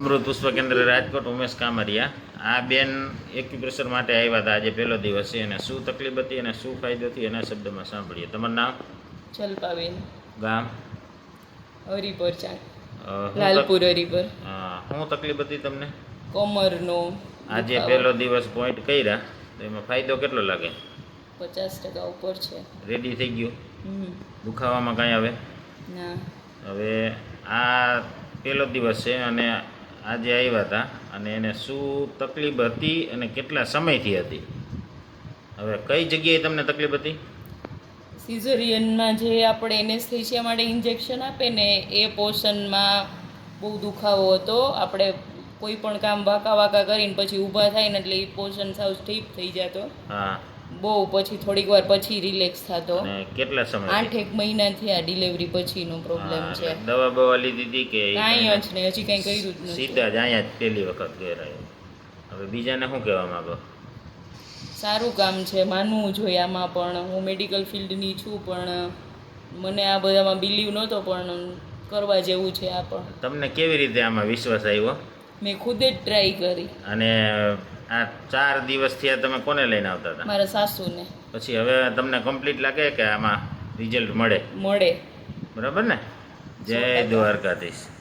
અમૃત પુષ્પ કેન્દ્ર રાજકોટ ઉમેશ કામરિયા. આ બેન એક્યુપ્રેશર માટે આવ્યા હતા આજે પહેલો દિવસ છે અને શું તકલીફ હતી અને શું ફાયદો હતી એના શબ્દમાં સાંભળીએ. તમારું નામ? જલપાબેન. ગામ? હરિપર ચાંદ. લાલપુર હરિપર. હા, શું તકલીફ હતી તમને? કોમરનો આજે. પહેલો દિવસ પોઈન્ટ કર્યા. તો એમાં ફાયદો કેટલો લાગે? પચાસ ટકા ઉપર છે. રેડી થઈ ગયું. દુખાવામાં કાંઈ આવે? ના. હવે આ પહેલો દિવસ છે અને આજે આવ્યા હતા અને એને શું તકલીફ હતી અને કેટલા સમયથી હતી? હવે કઈ જગ્યાએ તમને તકલીફ હતી? સિઝરિયનમાં જે આપણે એનેસ્થેશિયા માટે ઇન્જેક્શન આપે ને એ પોર્શનમાં બહુ દુખાવો હતો. આપણે કોઈ પણ કામ વાંકા વાંકા કરીને પછી ઊભા થાય ને એટલે એ પોર્શન સાવ સ્ટીપ થઈ જતો. હા. બહુ પછી થોડીક વાર પછી રિલેક્સ થતો. કેટલા સમય આઠ એક મહિના થયા ડિલિવરી પછીનો પ્રોબ્લેમ છે. દવા બવા લીધી હતી કે કાંઈ? જ નહીં હજી કાંઈ કર્યું જ નથી. સીધા જ અહીંયા જ પહેલી વખત ઘેર હવે બીજાને શું કહેવા માંગો? સારું કામ છે માનવું જોઈએ આમાં પણ. હું મેડિકલ ફિલ્ડની છું પણ મને આ બધામાં બિલીવ નહોતો પણ કરવા જેવું છે આ પણ. તમને કેવી રીતે આમાં વિશ્વાસ આવ્યો? મેં ખુદે જ ટ્રાય કરી. અને આ ચાર દિવસથી આ તમે કોને લઈને આવતા હતા? મારા સાસુને. પછી હવે તમને કમ્પ્લીટ લાગે કે આમાં રિઝલ્ટ મળે? મળે. બરાબર ને? જય દ્વારકાધીશ.